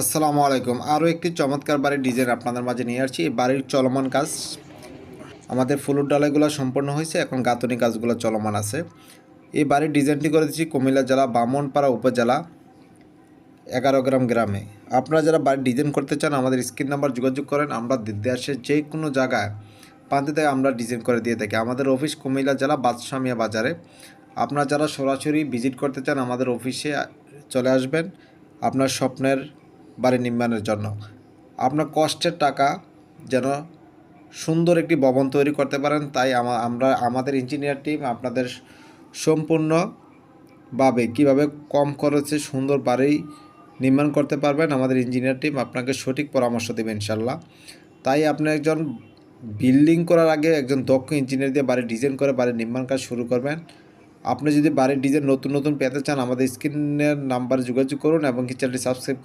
আসসালামু আলাইকুম। আরও একটি চমৎকার বাড়ির ডিজাইন আপনাদের মাঝে নিয়ে আসছি। এই বাড়ির চলমান কাজ, আমাদের ফুলুর ডালাইগুলো সম্পন্ন হয়েছে, এখন গাঁথনি কাজগুলো চলমান আছে। এই বাড়ির ডিজাইনটি করে দিচ্ছি কুমিল্লা জেলা, বামনপাড়া উপজেলা, এগারো গ্রাম গ্রামে। আপনারা যারা বাড়ির ডিজাইন করতে চান, আমাদের স্ক্রিন নাম্বার যোগাযোগ করেন, আমরা দেশের যে কোনো জায়গায়, প্রান্তে থেকে আমরা ডিজাইন করে দিয়ে থাকি। আমাদের অফিস কুমিল্লা জেলা, বাদশামিয়া বাজারে। আপনারা যারা সরাসরি ভিজিট করতে চান, আমাদের অফিসে চলে আসবেন। আপনার স্বপ্নের বাড়ি নির্মাণের জন্য। আপনার কষ্টের টাকা যেন সুন্দর একটি ভবন তৈরি করতে পারেন, তাই আমরা, আমাদের ইঞ্জিনিয়ার টিম আপনাদের সম্পূর্ণভাবে কীভাবে কম খরচে সুন্দর বাড়ি নির্মাণ করতে পারবেন, আমাদের ইঞ্জিনিয়ার টিম আপনাকে সঠিক পরামর্শ দেবে ইনশাল্লাহ তাই আপনি একজন বিল্ডিং করার আগে একজন দক্ষ ইঞ্জিনিয়ার দিয়ে বাড়ি ডিজাইন করে বাড়ির নির্মাণ কাজ শুরু করবেন। আপনি যদি বাড়ির ডিজাইন নতুন নতুন পেতে চান, আমাদের স্ক্রিনের নাম্বারে যোগাযোগ করুন এবং চ্যানেলটি সাবস্ক্রাইব